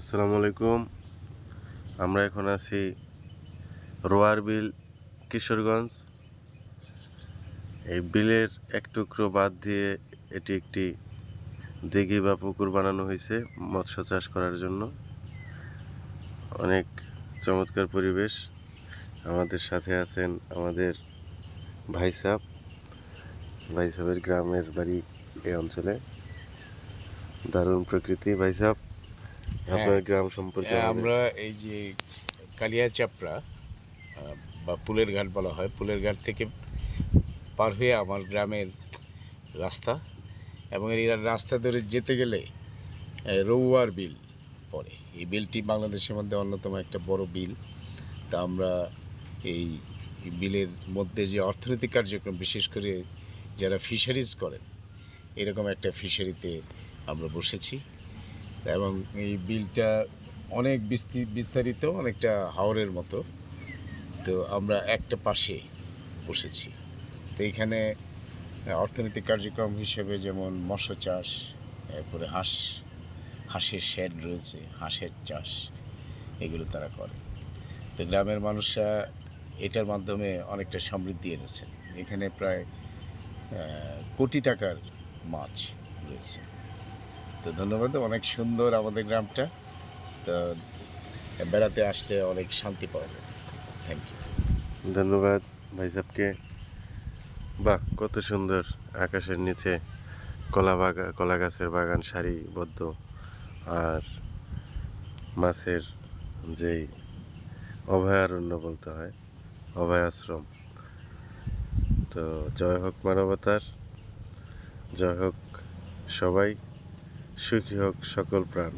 আসসালামু আলাইকুম। আমরা এখন আছি রোয়ার বিল, কিশোরগঞ্জ। এই বিলের এক টুকরো বাদ দিয়ে এটি একটি দিঘি বা পুকুর বানানো হয়েছে মৎস্য চাষ করার জন্য। অনেক চমৎকার পরিবেশ। আমাদের সাথে আছেন আমাদের ভাইসাব ভাইসাবের গ্রামের বাড়ি এই অঞ্চলে। দারুণ প্রকৃতি। ভাই সাহ আপনার গ্রাম সম্পর্কে হ্যাঁ, আমরা এই যে কালিয়া চাপড়া বা পুলের ঘাট বলা হয় পুলের ঘাট থেকে পার হয়ে আমার গ্রামের রাস্তা এবং এই রাস্তা ধরে যেতে গেলে রৌয়ার বিল পড়ে। এই বিলটি বাংলাদেশের মধ্যে অন্যতম একটা বড় বিল। তা আমরা এই বিলের মধ্যে যে অর্থনৈতিক কার্যক্রম বিশেষ করে যারা ফিশারিজ করেন এরকম একটা ফিশারিতে আমরা বসেছি। এবং এই বিলটা অনেক বিস্তি- বিস্তারিত, অনেকটা হাওরের মতো। তো আমরা একটা পাশে বসেছি। তো এখানে অর্থনৈতিক কার্যক্রম হিসেবে যেমন মৎস্য চাষ, এরপরে হাঁস, হাঁসের শেড রয়েছে, হাঁসের চাষ, এগুলো তারা করে। তো গ্রামের মানুষরা এটার মাধ্যমে অনেকটা সমৃদ্ধি এনেছেন। এখানে প্রায় কোটি টাকার মাছ রয়েছে। তো ধন্যবাদ, অনেক সুন্দর আমাদের গ্রামটা। তো বেড়াতে আসলে অনেক শান্তি পাওয়া যায়। থ্যাংক ইউ ধন্যবাদ ভাই সাহেবকে। বাহ, কত সুন্দর আকাশের নিচে কলা বাগান কলা গাছের বাগান, সারিবদ্ধ আর মাছের যেই অভয়ারণ্য বলতে হয়, অভয়াশ্রম। তো জয় হোক মানবতার, জয় হোক সবাই। সুখী হোক সকল প্রাণ।